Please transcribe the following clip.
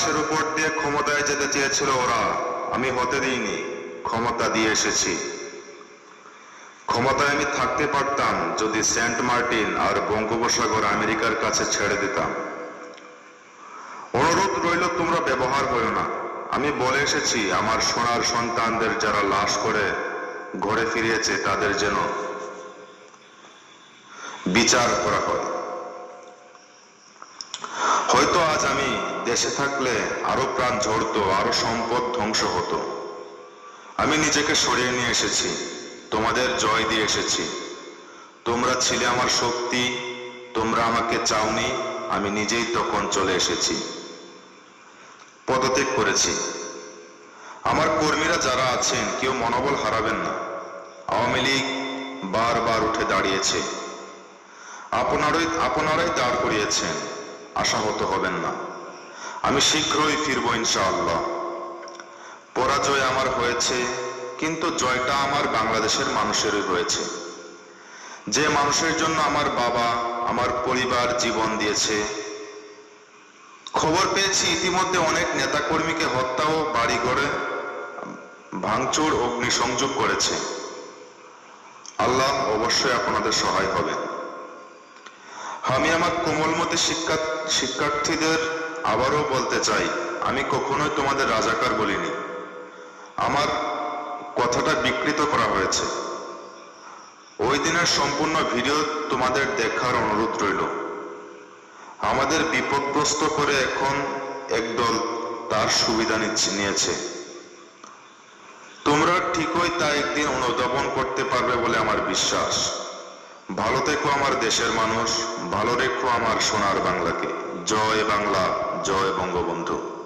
লাশের উপর দিয়ে ক্ষমতায় যেতে চেয়েছিল ওরা। আমি হতে দিইনি, ক্ষমতা দিয়ে এসেছি। ক্ষমতায় আমি থাকতে পারতাম যদি সেন্ট মার্টিন আর বঙ্গোপসাগর আমেরিকার কাছে ছেড়ে দিতাম। অনুরোধ রইল, তোমরা ব্যবহার করো না। আমি বলে এসেছি, আমার সোনার সন্তানদের যারা লাশ করে ঘরে ফিরিয়েছে, তাদের যেন বিচার করা হয়। হয়তো আজ আমি দেশে থাকলে আরও প্রাণ ঝরতো, আরও সম্পদ ধ্বংস হতো। আমি নিজেকে সরিয়ে নিয়ে এসেছি, তোমাদের জয় দিয়ে এসেছি। তোমরা ছিলে আমার শক্তি, তোমরা আমাকে চাওনি, আমি নিজেই তখন চলে এসেছি। পদত্যাগ করেছি। আমার কর্মীরা যারা আছেন, কেউ মনোবল হারাবেন না। আওয়ামী লীগ বারবার উঠে দাঁড়িয়েছে। আপনারাই আপনারাই দাঁড় করিয়েছেন। আশাহত হবেন না। আমি শীঘ্রই ফিরব ইনশাআল্লাহ। পরাজয় আমার হয়েছে, কিন্তু জয়টা আমার বাংলাদেশের মানুষেরই হয়েছে। যে মানুষের জন্য আমার বাবা, আমার পরিবার জীবন দিয়েছে। খবর পেয়েছি, ইতিমধ্যে অনেক নেতাকর্মীকে হত্যা ও বাড়ি ঘরে ভাঙচুর, অগ্নিসংযোগ করেছে। আল্লাহ অবশ্যই আপনাদের সহায় হবে। আমি আমার কোমলমতি শিক্ষা শিক্ষার্থীদের আবারও বলতে চাই, আমি কখনোই তোমাদের রাজাকার বলিনি। আমার কথাটা বিকৃত করা হয়েছে। ওই দিনের সম্পূর্ণ ভিডিও তোমাদের দেখার অনুরোধ রইল। আমাদের বিপদগ্রস্ত করে এখন একদল তার সুবিধা নিচ্ছে, নিয়েছে। তোমরা ঠিকই তা একদিন অনুধাবন করতে পারবে বলে আমার বিশ্বাস। ভালো থেকো আমার দেশের মানুষ ভালো রেখো আমার সোনার বাংলাকে। জয় বাংলা জয় বঙ্গবন্ধু।